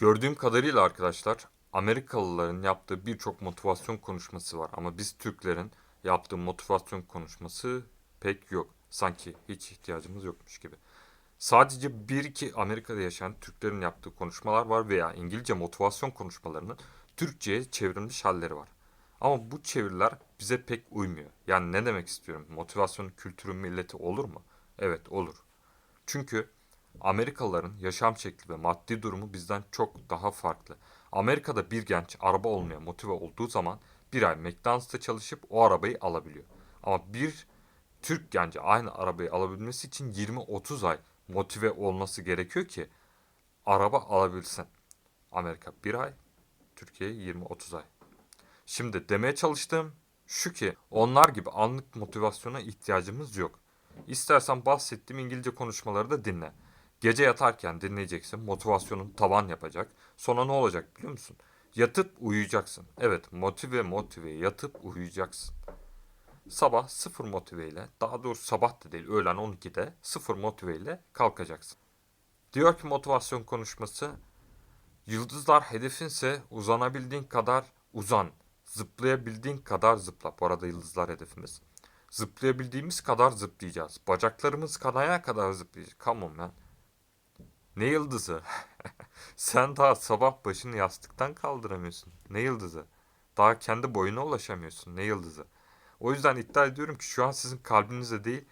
Gördüğüm kadarıyla arkadaşlar Amerikalıların yaptığı birçok motivasyon konuşması var ama biz Türklerin yaptığı motivasyon konuşması pek yok. Sanki hiç ihtiyacımız yokmuş gibi. Sadece bir iki Amerika'da yaşayan Türklerin yaptığı konuşmalar var veya İngilizce motivasyon konuşmalarının Türkçe'ye çevrilmiş halleri var. Ama bu çeviriler bize pek uymuyor. Yani ne demek istiyorum? Motivasyon kültürü milleti olur mu? Evet olur. Çünkü Amerikalıların yaşam şekli ve maddi durumu bizden çok daha farklı. Amerika'da bir genç araba olmaya motive olduğu zaman bir ay McDonald's'ta çalışıp o arabayı alabiliyor. Ama bir Türk genci aynı arabayı alabilmesi için 20-30 ay motive olması gerekiyor ki araba alabilsin. Amerika bir ay, Türkiye 20-30 ay. Şimdi demeye çalıştığım şu ki onlar gibi anlık motivasyona ihtiyacımız yok. İstersen bahsettiğim İngilizce konuşmaları da dinle. Gece yatarken dinleyeceksin. Motivasyonun tavan yapacak. Sonra ne olacak biliyor musun? Yatıp uyuyacaksın. Evet motive motive yatıp uyuyacaksın. Sabah sıfır motiveyle daha doğrusu sabah da değil öğlen 12'de sıfır motiveyle kalkacaksın. Diyor ki motivasyon konuşması Yıldızlar hedefinse uzanabildiğin kadar uzan. Zıplayabildiğin kadar zıpla. Bu arada yıldızlar hedefimiz. Zıplayabildiğimiz kadar zıplayacağız. Bacaklarımız kanaya kadar zıplayacağız. Come on man. Ne yıldızı? Sen daha sabah başını yastıktan kaldıramıyorsun. Ne yıldızı? Daha kendi boyuna ulaşamıyorsun. Ne yıldızı? O yüzden iddia ediyorum ki şu an sizin kalbinize değil,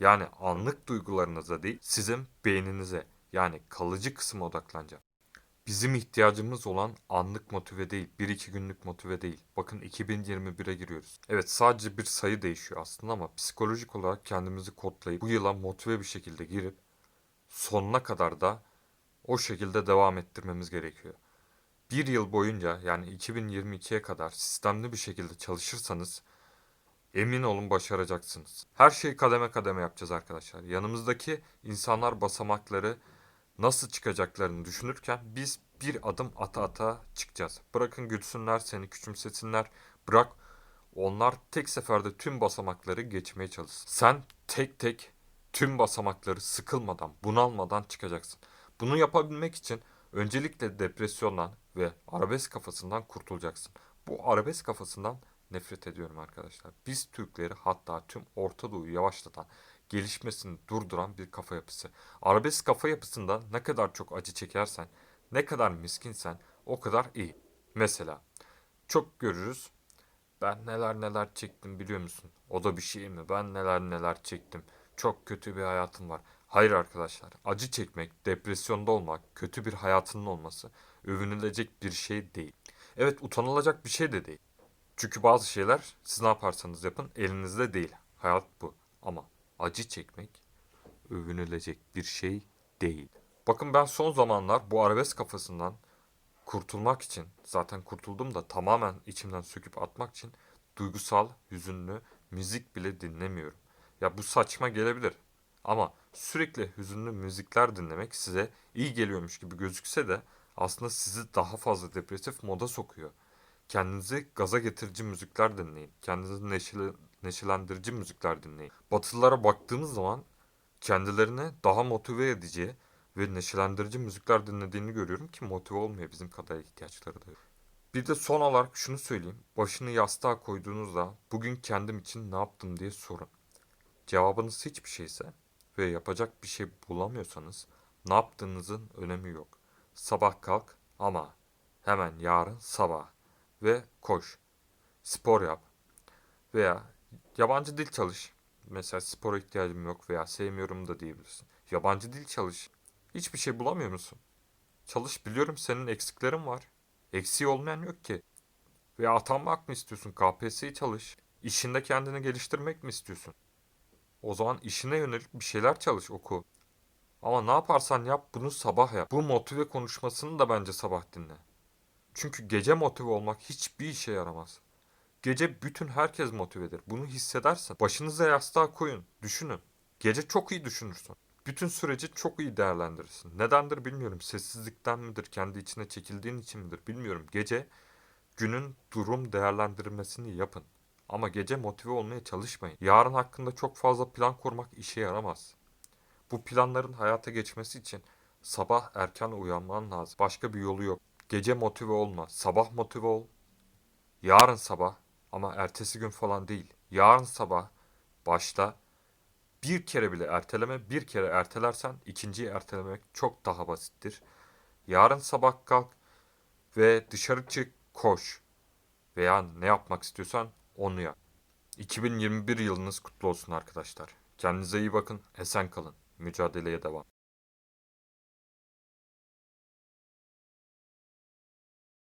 yani anlık duygularınıza değil, sizin beyninize, yani kalıcı kısma odaklanacağım. Bizim ihtiyacımız olan anlık motive değil, 1-2 günlük motive değil. Bakın 2021'e giriyoruz. Evet sadece bir sayı değişiyor aslında ama psikolojik olarak kendimizi kodlayıp bu yıla motive bir şekilde girip sonuna kadar da o şekilde devam ettirmemiz gerekiyor. Bir yıl boyunca yani 2022'ye kadar sistemli bir şekilde çalışırsanız emin olun başaracaksınız. Her şeyi kademe kademe yapacağız arkadaşlar. Yanımızdaki insanlar basamakları nasıl çıkacaklarını düşünürken biz bir adım ata ata çıkacağız. Bırakın gülsünler seni küçümsesinler. Bırak onlar tek seferde tüm basamakları geçmeye çalışsın. Sen tek tek tüm basamakları sıkılmadan, bunalmadan çıkacaksın. Bunu yapabilmek için öncelikle depresyondan ve arabesk kafasından kurtulacaksın. Bu arabesk kafasından nefret ediyorum arkadaşlar. Biz Türkleri hatta tüm Orta Doğu'yu yavaşlatan, gelişmesini durduran bir kafa yapısı. Arabesk kafa yapısında ne kadar çok acı çekersen, ne kadar miskinsen o kadar iyi. Mesela çok görürüz. Ben neler neler çektim biliyor musun? O da bir şey mi? Ben neler neler çektim. Çok kötü bir hayatım var. Hayır arkadaşlar. Acı çekmek, depresyonda olmak, kötü bir hayatının olması övünülecek bir şey değil. Evet utanılacak bir şey de değil. Çünkü bazı şeyler siz ne yaparsanız yapın elinizde değil. Hayat bu. Ama acı çekmek övünülecek bir şey değil. Bakın ben son zamanlar bu arabesk kafasından kurtulmak için zaten kurtuldum da tamamen içimden söküp atmak için duygusal, hüzünlü müzik bile dinlemiyorum. Ya bu saçma gelebilir ama sürekli hüzünlü müzikler dinlemek size iyi geliyormuş gibi gözükse de aslında sizi daha fazla depresif moda sokuyor. Kendinizi gaza getirici müzikler dinleyin. Kendinizi neşeli, neşelendirici müzikler dinleyin. Batılılara baktığımız zaman kendilerini daha motive edici ve neşelendirici müzikler dinlediğini görüyorum ki motive olmuyor bizim kadar ihtiyaçları da. Bir de son olarak şunu söyleyeyim. Başını yastığa koyduğunuzda bugün kendim için ne yaptım diye sorun. Cevabınız hiçbir şeyse ve yapacak bir şey bulamıyorsanız ne yaptığınızın önemi yok. Sabah kalk ama hemen yarın sabah ve koş. Spor yap veya yabancı dil çalış. Mesela spora ihtiyacım yok veya sevmiyorum da diyebilirsin. Yabancı dil çalış. Hiçbir şey bulamıyor musun? Çalış biliyorum senin eksiklerin var. Eksiği olmayan yok ki. Veya atanmak mı istiyorsun? KPSS'yi çalış. İşinde kendini geliştirmek mi istiyorsun? O zaman işine yönelik bir şeyler çalış, oku. Ama ne yaparsan yap bunu sabah yap. Bu motive konuşmasını da bence sabah dinle. Çünkü gece motive olmak hiçbir işe yaramaz. Gece bütün herkes motivedir. Bunu hissedersen başınıza yastığa koyun, düşünün. Gece çok iyi düşünürsün. Bütün süreci çok iyi değerlendirirsin. Nedendir bilmiyorum. Sessizlikten midir, kendi içine çekildiğin için midir bilmiyorum. Gece günün durum değerlendirmesini yapın. Ama gece motive olmaya çalışmayın. Yarın hakkında çok fazla plan kurmak işe yaramaz. Bu planların hayata geçmesi için Sabah erken uyanman lazım. Başka bir yolu yok. Gece motive olma. Sabah motive ol. Yarın sabah ama ertesi gün falan değil. Yarın sabah başta bir kere bile erteleme, bir kere ertelersen ikinciyi ertelemek çok daha basittir. Yarın sabah kalk ve dışarı çık, koş veya ne yapmak istiyorsan onu yap. 2021 yılınız kutlu olsun arkadaşlar. Kendinize iyi bakın, esen kalın. Mücadeleye devam.